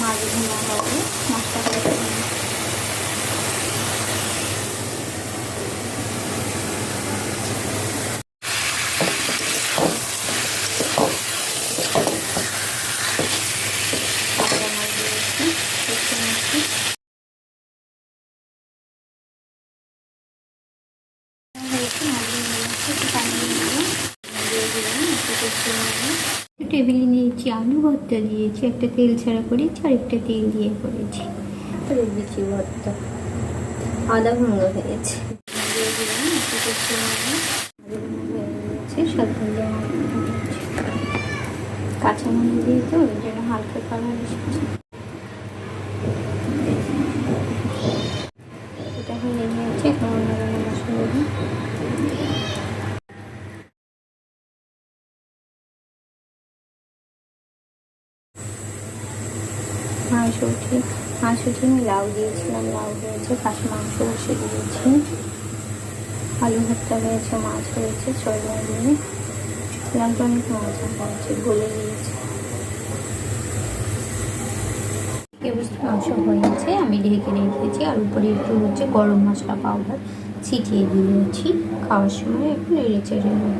মাছ ভুনা হবে মশলা করে দিলাম। কাঁচা মাছ দিয়েছি একটু টেবিলে নিয়েছি আলু ভর্তা দিয়েছি একটা তেল ছাড়া করেছি আর একটা তেল দিয়ে করেছি। বিচি ভর্তা। আদা ভাঙা হয়েছে হয়ে কাঁচা মরিচ দিয়ে তো ওই জন্য হালকা কালার এসেছে। এটা হয়ে গিয়েছে এখন মাংস উঠে মাংস উঠে আমি লাউ দিয়েছিলাম, লাউ হয়েছে, পাশে মাংস বসে দিয়েছি। আলু ভর্তা হয়েছে, মাছ হয়েছে সজনা দিয়ে। লঙ্কা অনেক মজা হয়েছে গলে দিয়েছে। অবস্থা মাংস হয়েছে, আমি ঢেকে রেখেছি, আর উপরে একটু হচ্ছে গরম মশলা পাউডার ছিটিয়ে দিয়েছি। খাওয়ার সময় একটু নেড়ে চেড়ে নেব।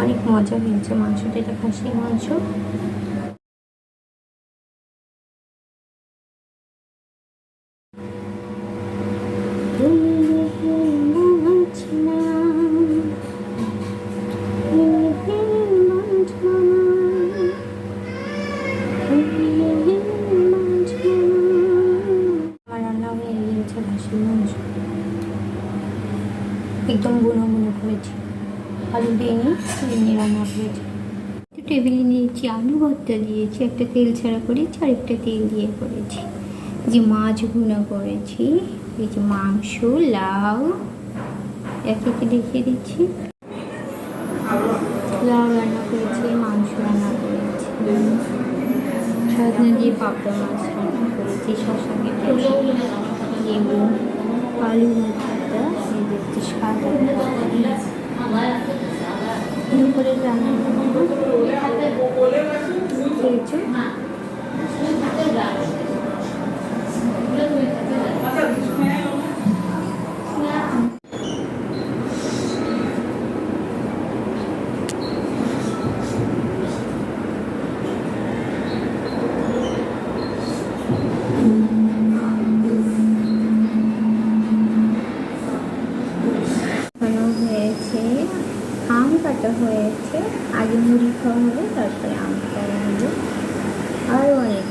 অনেক মজা হয়েছে মাংসটা এটা খাসির মাংস। একদম বুনো বুনো করেছি। আলু দিয়ে এমনি রান্না করেছি টেবিলে নিয়েছি আলু ভর্তা দিয়েছি, একটা তেল ছাড়া করেছি আর একটা তেল দিয়ে করেছি। যে মাছ ভুনা করেছি, এই যে মাংস, লাউ, এক একে দেখিয়ে দিচ্ছি। লাউ রান্না করেছি, মাংস রান্না করেছি। দিয়ে পাপড়া মাছ রান্না করেছি শশা লেবু, আলু ভর্তা, এই দেখতে সাদা। করে রান্না করব কাটা হয়েছে। আগে মুড়ি খাওয়া হবে তারপরে আম খাওয়া হবে। আরও অনেক